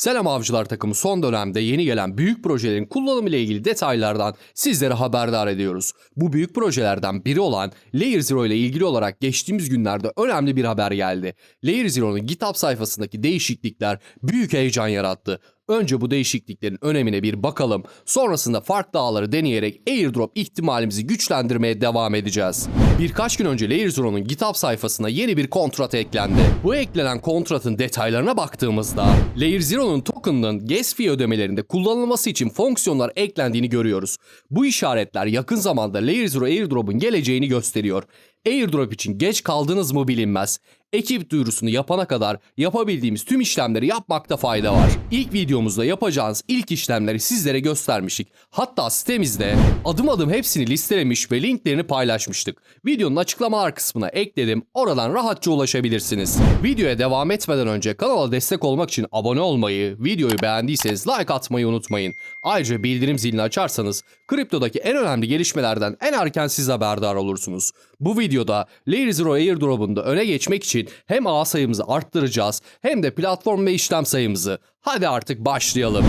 Selam Avcılar takımı son dönemde yeni gelen büyük projelerin kullanımı ile ilgili detaylardan sizlere haberdar ediyoruz. Bu büyük projelerden biri olan Layer Zero ile ilgili olarak geçtiğimiz günlerde önemli bir haber geldi. Layer Zero'nun GitHub sayfasındaki değişiklikler büyük heyecan yarattı. Önce bu değişikliklerin önemine bir bakalım. Sonrasında farklı ağları deneyerek airdrop ihtimalimizi güçlendirmeye devam edeceğiz. Birkaç gün önce Layer Zero'nun GitHub sayfasına yeni bir kontrat eklendi. Bu eklenen kontratın detaylarına baktığımızda Layer Zero'nun token'ının gas fee ödemelerinde kullanılması için fonksiyonlar eklendiğini görüyoruz. Bu işaretler yakın zamanda Layer Zero airdrop'un geleceğini gösteriyor. Airdrop için geç kaldınız mı bilinmez. Ekip duyurusunu yapana kadar yapabildiğimiz tüm işlemleri yapmakta fayda var. İlk videomuzda yapacağınız ilk işlemleri sizlere göstermiştik. Hatta sitemizde adım adım hepsini listelemiş ve linklerini paylaşmıştık. Videonun açıklamalar kısmına ekledim. Oradan rahatça ulaşabilirsiniz. Videoya devam etmeden önce kanala destek olmak için abone olmayı, videoyu beğendiyseniz like atmayı unutmayın. Ayrıca bildirim zilini açarsanız kriptodaki en önemli gelişmelerden en erken siz haberdar olursunuz. Bu videoda Layer Zero Airdrop'unda öne geçmek için hem ağ sayımızı arttıracağız hem de platform ve işlem sayımızı. Hadi artık başlayalım.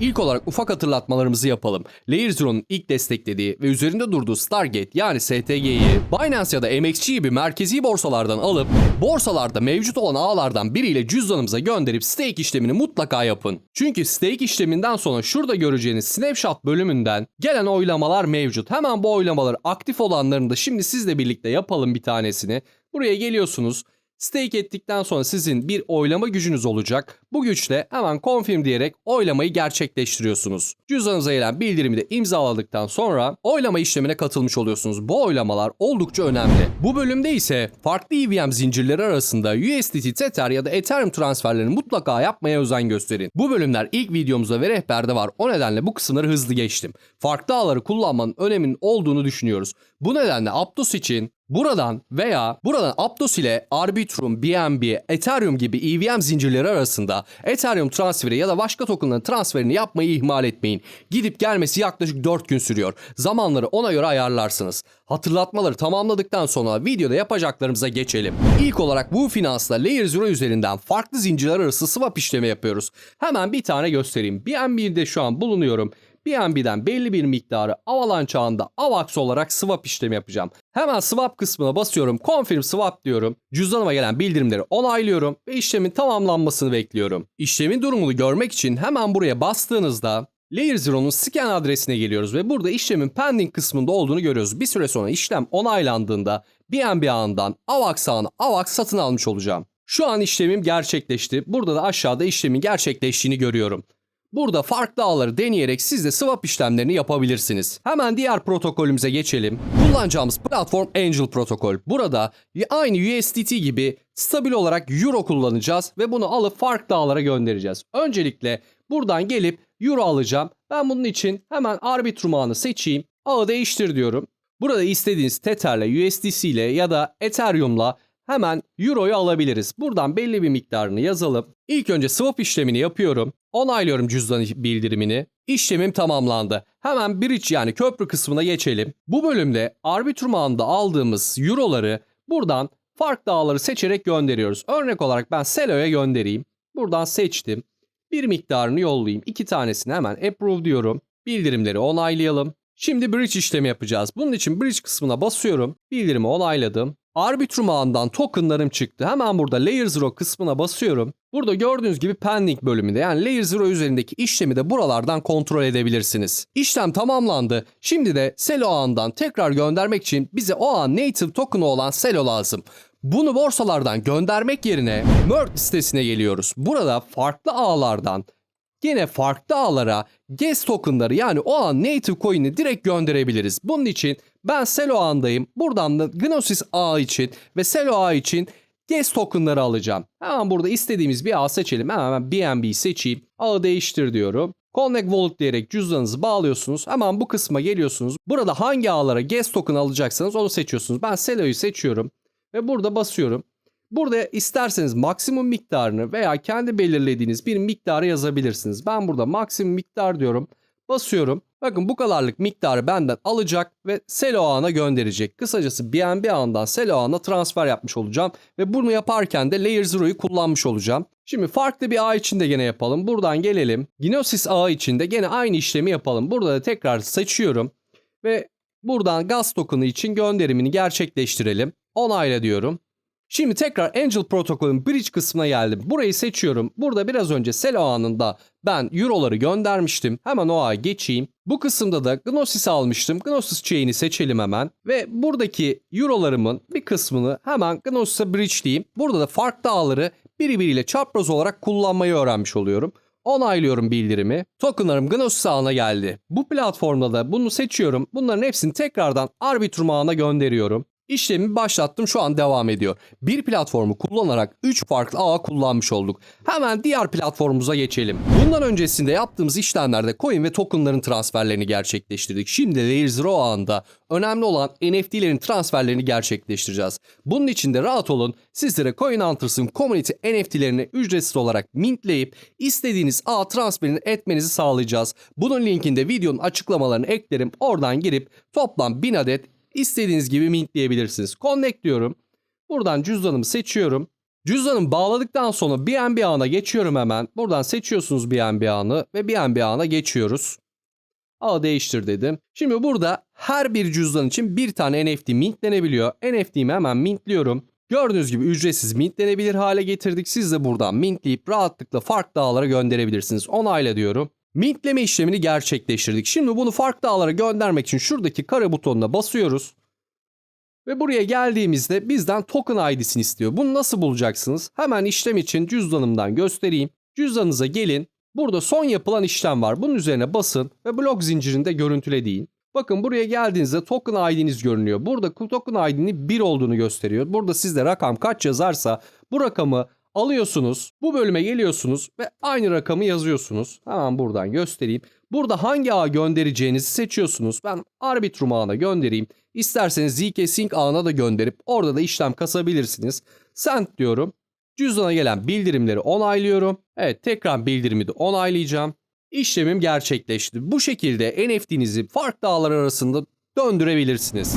İlk olarak ufak hatırlatmalarımızı yapalım. Layer Zero'nun ilk desteklediği ve üzerinde durduğu Stargate yani STG'yi Binance ya da MXC gibi merkezi borsalardan alıp borsalarda mevcut olan ağlardan biriyle cüzdanımıza gönderip stake işlemini mutlaka yapın. Çünkü stake işleminden sonra şurada göreceğiniz snapshot bölümünden gelen oylamalar mevcut. Hemen bu oylamaları aktif olanlarını da şimdi sizle birlikte yapalım bir tanesini. Buraya geliyorsunuz. Stake ettikten sonra sizin bir oylama gücünüz olacak. Bu güçle hemen confirm diyerek oylamayı gerçekleştiriyorsunuz. Cüzdanınıza gelen bildirimi de imzaladıktan sonra oylama işlemine katılmış oluyorsunuz. Bu oylamalar oldukça önemli. Bu bölümde ise farklı EVM zincirleri arasında USDT, Tether ya da Ethereum transferlerini mutlaka yapmaya özen gösterin. Bu bölümler ilk videomuzda ve rehberde var. O nedenle bu kısımları hızlı geçtim. Farklı ağları kullanmanın öneminin olduğunu düşünüyoruz. Bu nedenle Aptos için Buradan veya buradan Aptos ile Arbitrum, BNB, Ethereum gibi EVM zincirleri arasında Ethereum transferi ya da başka tokenların transferini yapmayı ihmal etmeyin. Gidip gelmesi yaklaşık 4 gün sürüyor. Zamanları ona göre ayarlarsınız. Hatırlatmaları tamamladıkten sonra videoda yapacaklarımıza geçelim. İlk olarak bu finansla Layer Zero üzerinden farklı zincirler arası swap işlemi yapıyoruz. Hemen bir tane göstereyim. BNB'de şu an bulunuyorum. BNB'den belli bir miktarı Avalanche ağında AVAX olarak swap işlemi yapacağım. Hemen swap kısmına basıyorum. Confirm swap diyorum. Cüzdanıma gelen bildirimleri onaylıyorum ve işlemin tamamlanmasını bekliyorum. İşlemin durumunu görmek için hemen buraya bastığınızda Layer Zero'nun scan adresine geliyoruz ve burada işlemin pending kısmında olduğunu görüyoruz. Bir süre sonra işlem onaylandığında BNB ağından AVAX ağına AVAX satın almış olacağım. Şu an işlemim gerçekleşti. Burada da aşağıda işlemin gerçekleştiğini görüyorum. Burada farklı ağları deneyerek siz de swap işlemlerini yapabilirsiniz. Hemen diğer protokolümüze geçelim. Kullanacağımız platform Angel protokol. Burada aynı USDT gibi stabil olarak Euro kullanacağız ve bunu alıp farklı ağlara göndereceğiz. Öncelikle buradan gelip Euro alacağım. Ben bunun için hemen Arbitrum ağını seçeyim. Ağı değiştir diyorum. Burada istediğiniz Tether'le, USDC ile ya da Ethereum'la hemen Euro'yu alabiliriz. Buradan belli bir miktarını yazalım. İlk önce swap işlemini yapıyorum. Onaylıyorum cüzdan bildirimini. İşlemim tamamlandı. Hemen bridge yani köprü kısmına geçelim. Bu bölümde Arbitrum ağında aldığımız Euro'ları buradan farklı ağları seçerek gönderiyoruz. Örnek olarak ben Celo'ya göndereyim. Buradan seçtim. Bir miktarını yollayayım. İki tanesini hemen approve diyorum. Bildirimleri onaylayalım. Şimdi bridge işlemi yapacağız. Bunun için bridge kısmına basıyorum. Bildirimi onayladım. Arbitrum ağından tokenlarım çıktı. Hemen burada Layer Zero kısmına basıyorum. Burada gördüğünüz gibi pending bölümünde yani Layer Zero üzerindeki işlemi de buralardan kontrol edebilirsiniz. İşlem tamamlandı. Şimdi de Celo ağından tekrar göndermek için bize o an native token'ı olan Celo lazım. Bunu borsalardan göndermek yerine Merge sitesine geliyoruz. Burada farklı ağlardan yine farklı ağlara gas tokenları yani o an native coin'i direkt gönderebiliriz. Bunun için ben Celo ağındayım. Buradan da Gnosis ağı için ve Celo ağı için gas tokenları alacağım. Hemen burada istediğimiz bir ağ seçelim. Hemen BNB seçeyim. Ağı değiştir diyorum. Connect Wallet diyerek cüzdanınızı bağlıyorsunuz. Hemen bu kısma geliyorsunuz. Burada hangi ağlara gas token alacaksanız onu seçiyorsunuz. Ben Celo'yu seçiyorum ve burada basıyorum. Burada isterseniz maksimum miktarını veya kendi belirlediğiniz bir miktarı yazabilirsiniz. Ben burada maksimum miktar diyorum. Basıyorum. Bakın bu kadarlık miktarı benden alacak ve Selo ağına gönderecek. Kısacası BNB ağından Selo ağına transfer yapmış olacağım. Ve bunu yaparken de Layer Zero'yu kullanmış olacağım. Şimdi farklı bir ağ içinde gene yapalım. Buradan gelelim. Gnosis ağı içinde gene aynı işlemi yapalım. Burada da tekrar seçiyorum. Ve buradan gaz token'ı için gönderimini gerçekleştirelim. Onayla diyorum. Şimdi tekrar Angel protokolün bridge kısmına geldim. Burayı seçiyorum. Burada biraz önce Selo ağında ben Euro'ları göndermiştim. Hemen o ağa geçeyim. Bu kısımda da Gnosis almıştım. Gnosis chain'i seçelim hemen. Ve buradaki Euro'larımın bir kısmını hemen Gnosis'e bridge'leyeyim. Burada da farklı ağları birbiriyle çapraz olarak kullanmayı öğrenmiş oluyorum. Onaylıyorum bildirimi. Tokenlarım Gnosis ağına geldi. Bu platformda da bunu seçiyorum. Bunların hepsini tekrardan Arbitrum ağına gönderiyorum. İşlemi başlattım şu an devam ediyor. Bir platformu kullanarak 3 farklı ağ kullanmış olduk. Hemen diğer platformumuza geçelim. Bundan öncesinde yaptığımız işlemlerde coin ve tokenların transferlerini gerçekleştirdik. Şimdi Layer Zero ağında önemli olan NFT'lerin transferlerini gerçekleştireceğiz. Bunun için de rahat olun. Sizlere Coin Hunters'ın community NFT'lerini ücretsiz olarak mintleyip istediğiniz ağ transferini etmenizi sağlayacağız. Bunun linkini de videonun açıklamalarına eklerim. Oradan girip toplam 1000 adet istediğiniz gibi mintleyebilirsiniz. Connect diyorum. Buradan cüzdanımı seçiyorum. Cüzdanımı bağladıktan sonra BNB ağına geçiyorum hemen. Buradan seçiyorsunuz BNB ağını ve BNB ağına geçiyoruz. Ağı değiştir dedim. Şimdi burada her bir cüzdan için bir tane NFT mintlenebiliyor. NFT'mi hemen mintliyorum. Gördüğünüz gibi ücretsiz mintlenebilir hale getirdik. Siz de buradan mintleyip rahatlıkla farklı ağlara gönderebilirsiniz. Onayla diyorum. Mintleme işlemini gerçekleştirdik. Şimdi bunu farklı ağlara göndermek için şuradaki kare butonuna basıyoruz. Ve buraya geldiğimizde bizden token ID'sini istiyor. Bunu nasıl bulacaksınız? Hemen işlem için cüzdanımdan göstereyim. Cüzdanınıza gelin. Burada son yapılan işlem var. Bunun üzerine basın ve blok zincirinde görüntüle deyin. Bakın buraya geldiğinizde token ID'niz görünüyor. Burada token ID'nin 1 olduğunu gösteriyor. Burada sizde rakam kaç yazarsa bu rakamı alıyorsunuz. Bu bölüme geliyorsunuz ve aynı rakamı yazıyorsunuz. Hemen buradan göstereyim. Burada hangi ağa göndereceğinizi seçiyorsunuz. Ben Arbitrum ağına göndereyim. İsterseniz ZK Sync ağına da gönderip orada da işlem kasabilirsiniz. Send diyorum. Cüzdana gelen bildirimleri onaylıyorum. Evet tekrar bildirimi de onaylayacağım. İşlemim gerçekleşti. Bu şekilde NFT'nizi farklı ağlar arasında döndürebilirsiniz.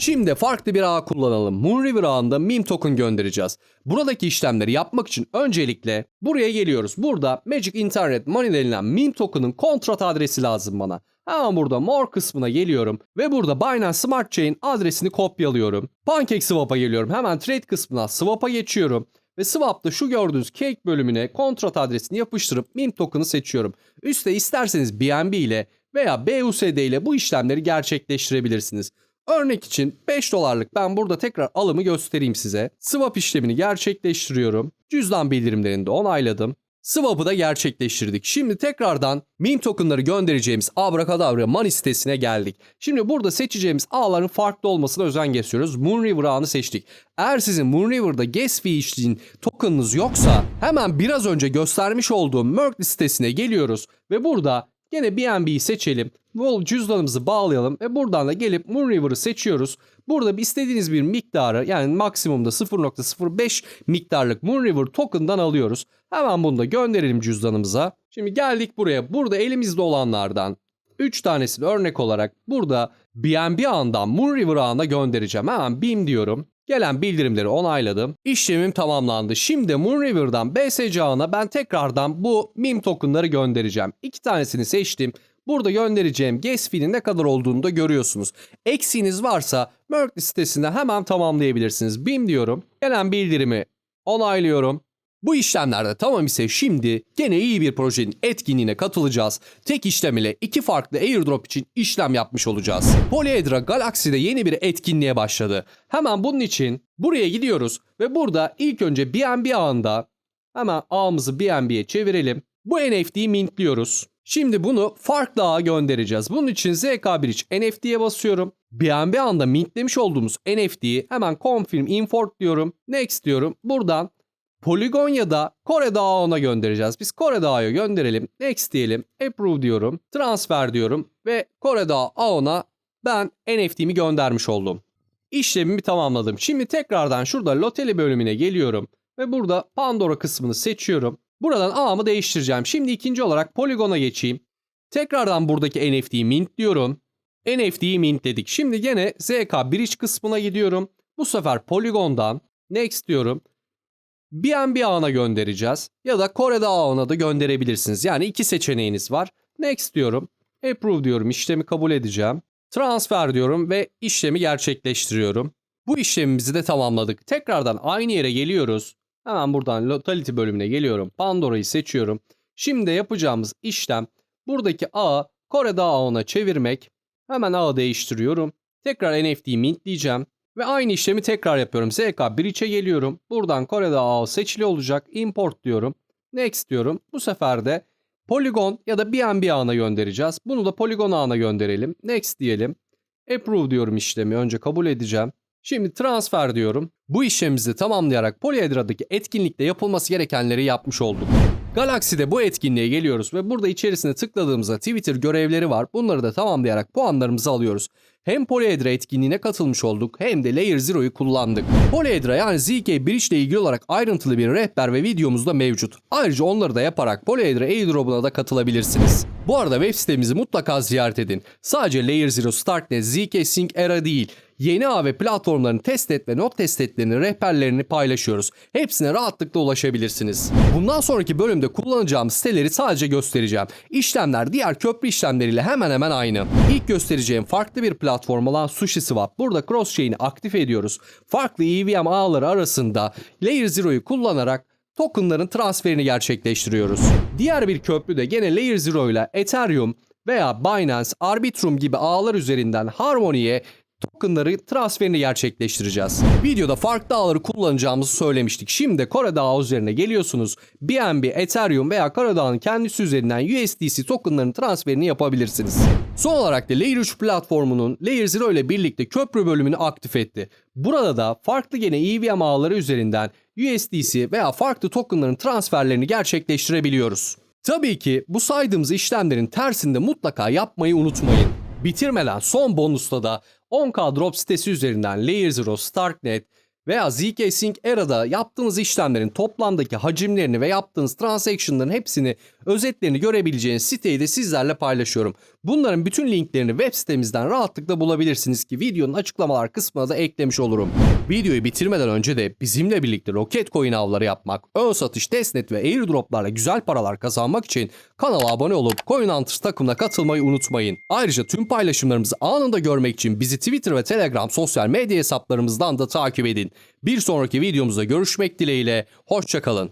Şimdi farklı bir ağ kullanalım. Moonriver ağında meme token göndereceğiz. Buradaki işlemleri yapmak için öncelikle buraya geliyoruz. Burada Magic Internet Money denilen meme token'ın kontrat adresi lazım bana. Hemen burada more kısmına geliyorum ve burada Binance Smart Chain adresini kopyalıyorum. PancakeSwap'a geliyorum. Hemen trade kısmına swap'a geçiyorum. Ve swap'ta şu gördüğünüz cake bölümüne kontrat adresini yapıştırıp meme token'ı seçiyorum. Üste isterseniz BNB ile veya BUSD ile bu işlemleri gerçekleştirebilirsiniz. Örnek için 5 dolarlık ben burada tekrar alımı göstereyim size. Swap işlemini gerçekleştiriyorum. Cüzdan bildirimlerini de onayladım. Swap'ı da gerçekleştirdik. Şimdi tekrardan meme tokenları göndereceğimiz Abracadabra Money sitesine geldik. Şimdi burada seçeceğimiz ağların farklı olmasına özen gösteriyoruz. Moonriver ağını seçtik. Eğer sizin Moonriver'da gas fee işleyin tokenınız yoksa hemen biraz önce göstermiş olduğum Merk sitesine geliyoruz ve burada Gene BNB'yi seçelim. Vol cüzdanımızı bağlayalım ve buradan da gelip Moonriver'ı seçiyoruz. Burada istediğiniz bir miktarı yani maksimumda 0.05 miktarlık Moonriver token'dan alıyoruz. Hemen bunu da gönderelim cüzdanımıza. Şimdi geldik buraya. Burada elimizde olanlardan 3 tanesini örnek olarak burada BNB ağından Moonriver ağına göndereceğim. Hemen BIM diyorum. Gelen bildirimleri onayladım. İşlemim tamamlandı. Şimdi Moonriver'dan BSC ağına ben tekrardan bu meme tokenları göndereceğim. İki tanesini seçtim. Burada göndereceğim gas fee'nin ne kadar olduğunu da görüyorsunuz. Eksiğiniz varsa Merk sitesinde hemen tamamlayabilirsiniz. BIM diyorum. Gelen bildirimi onaylıyorum. Bu işlemlerde tamam ise şimdi gene iyi bir projenin etkinliğine katılacağız. Tek işlem ile iki farklı airdrop için işlem yapmış olacağız. Polyedra Galaxy'de yeni bir etkinliğe başladı. Hemen bunun için buraya gidiyoruz ve burada ilk önce BNB ağında hemen ağımızı BNB'ye çevirelim. Bu NFT'yi mintliyoruz. Şimdi bunu farklı ağa göndereceğiz. Bunun için ZK Bridge NFT'ye basıyorum. BNB anda mintlemiş olduğumuz NFT'yi hemen confirm import diyorum. Next diyorum. Buradan Polygon ya da Kore Dağı'na göndereceğiz. Biz Kore Dağı'ya gönderelim. Next diyelim. Approve diyorum. Transfer diyorum. Ve Kore Dağı ağına ben NFT'mi göndermiş oldum. İşlemimi tamamladım. Şimdi tekrardan şurada Loteli bölümüne geliyorum. Ve burada Pandora kısmını seçiyorum. Buradan ağımı değiştireceğim. Şimdi ikinci olarak Polygon'a geçeyim. Tekrardan buradaki NFT'yi mint diyorum. NFT'yi mintledik. Şimdi gene ZK Bridge kısmına gidiyorum. Bu sefer Polygon'dan next diyorum. BNB ağına göndereceğiz. Ya da Kore'de ağına da gönderebilirsiniz. Yani iki seçeneğiniz var. Next diyorum. Approve diyorum. İşlemi kabul edeceğim. Transfer diyorum ve işlemi gerçekleştiriyorum. Bu işlemimizi de tamamladık. Tekrardan aynı yere geliyoruz. Hemen buradan Locality bölümüne geliyorum. Pandora'yı seçiyorum. Şimdi yapacağımız işlem buradaki ağı Kore'de ağına çevirmek. Hemen ağı değiştiriyorum. Tekrar NFT'yi mintleyeceğim. Ve aynı işlemi tekrar yapıyorum. ZK Bridge'e geliyorum. Buradan Kore'de ağı seçili olacak. Import diyorum. Next diyorum. Bu sefer de Polygon ya da BNB ağına göndereceğiz. Bunu da Polygon ağına gönderelim. Next diyelim. Approve diyorum işlemi. Önce kabul edeceğim. Şimdi transfer diyorum. Bu işlemimizi tamamlayarak Polyedra'daki etkinlikte yapılması gerekenleri yapmış olduk. Galaxy'de bu etkinliğe geliyoruz ve burada içerisine tıkladığımızda Twitter görevleri var. Bunları da tamamlayarak puanlarımızı alıyoruz. Hem Polyedra etkinliğine katılmış olduk hem de Layer Zero'yu kullandık. Polyedra yani ZK Bridge ile ilgili olarak ayrıntılı bir rehber ve videomuz da mevcut. Ayrıca onları da yaparak Polyedra airdrop'una da katılabilirsiniz. Bu arada web sitemizi mutlaka ziyaret edin. Sadece Layer Zero, Starknet, ZK Sync Era değil, yeni ağ ve platformlarını test et ve not test etlerini, rehberlerini paylaşıyoruz. Hepsine rahatlıkla ulaşabilirsiniz. Bundan sonraki bölümde kullanacağım siteleri sadece göstereceğim. İşlemler diğer köprü işlemleriyle hemen hemen aynı. İlk göstereceğim farklı bir platform olan SushiSwap. Burada cross-chain'i aktif ediyoruz. Farklı EVM ağları arasında Layer Zero'yu kullanarak tokenların transferini gerçekleştiriyoruz. Diğer bir köprü de gene Layer Zero ile Ethereum veya Binance, Arbitrum gibi ağlar üzerinden Harmony'ye tokenları transferini gerçekleştireceğiz. Videoda farklı ağları kullanacağımızı söylemiştik. Şimdi Kore ağı üzerine geliyorsunuz. BNB, Ethereum veya Kore Ağı'nın kendisi üzerinden USDC tokenların transferini yapabilirsiniz. Son olarak da Layer 3 platformunun Layer 0 ile birlikte köprü bölümünü aktif etti. Burada da farklı gene EVM ağları üzerinden USDC veya farklı tokenların transferlerini gerçekleştirebiliyoruz. Tabii ki bu saydığımız işlemlerin tersinde mutlaka yapmayı unutmayın. Bitirmeden son bonusla da 10K Drop sitesi üzerinden Layer Zero, Starknet veya ZK Sync Era'da yaptığınız işlemlerin toplamdaki hacimlerini ve yaptığınız transaction'ların hepsini özetlerini görebileceğiniz siteyi de sizlerle paylaşıyorum. Bunların bütün linklerini web sitemizden rahatlıkla bulabilirsiniz ki videonun açıklamalar kısmına da eklemiş olurum. Videoyu bitirmeden önce de bizimle birlikte Rocket Coin avları yapmak, ön satış, testnet ve airdroplarla güzel paralar kazanmak için kanala abone olup Coin Hunters takımına katılmayı unutmayın. Ayrıca tüm paylaşımlarımızı anında görmek için bizi Twitter ve Telegram sosyal medya hesaplarımızdan da takip edin. Bir sonraki videomuzda görüşmek dileğiyle, hoşçakalın.